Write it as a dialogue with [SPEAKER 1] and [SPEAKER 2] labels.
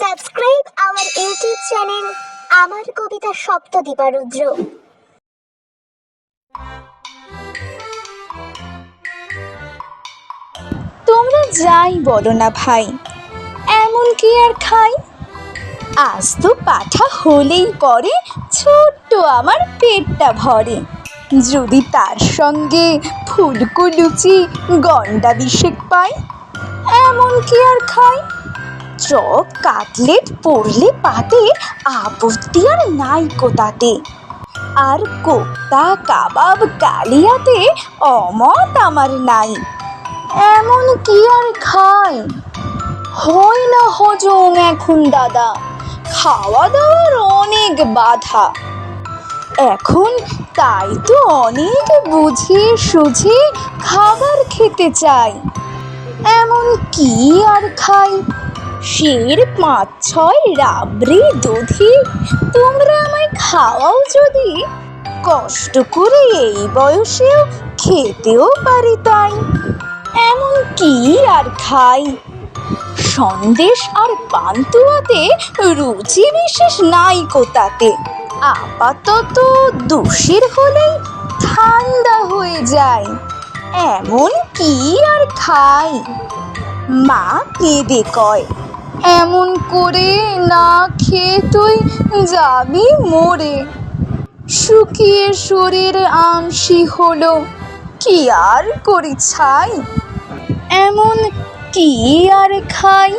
[SPEAKER 1] Subscribe our YouTube channel আমার কবিতা সপ্তদীপা রুদ্র
[SPEAKER 2] তোমরা যাই বলো না ভাই, এমন কি আর খাই? আজ তো পাঠা হলেই পরে ছোট্ট আমার পেটটা ভরে। যদি তার সঙ্গে ফুলকো লুচি গন্ডা পাই, এমন কি আর খাই? চপ কাটলেট পড়লে পাতে আপত্তি আর নাই কোতাতে আর কোপ্তা কাবাব কালিয়াতে অমত আমার নাই। এমন কি আর খাই? হয় না হজম এখন, দাদা। খাওয়া দাওয়ার অনেক বাধা। এখন তাই তো অনেক বুঝিয়ে সুঝে খাবার খেতে চাই। এমন কি আর খাই? শের পাঁচ ছয়, রাবড়ি, দধি। তোমরা আমায় খাওয়াও যদি, কষ্ট করে এই বয়সেও খেতেও পারি তাই। এমন কি আর খাই? সন্দেশ আর পান্তুয়াতে রুচি বিশেষ নাই কোতাতে আপাতত দোষের হলেই ঠান্ডা হয়ে যায়। এমন কি আর খাই? মা কেঁদে কয় এমন করে না খেয়ে তুই যাবি মরে। শুকিয়ে শরীর আমসি হলো, কি আর করি ছাই? এমন কি আর খাই?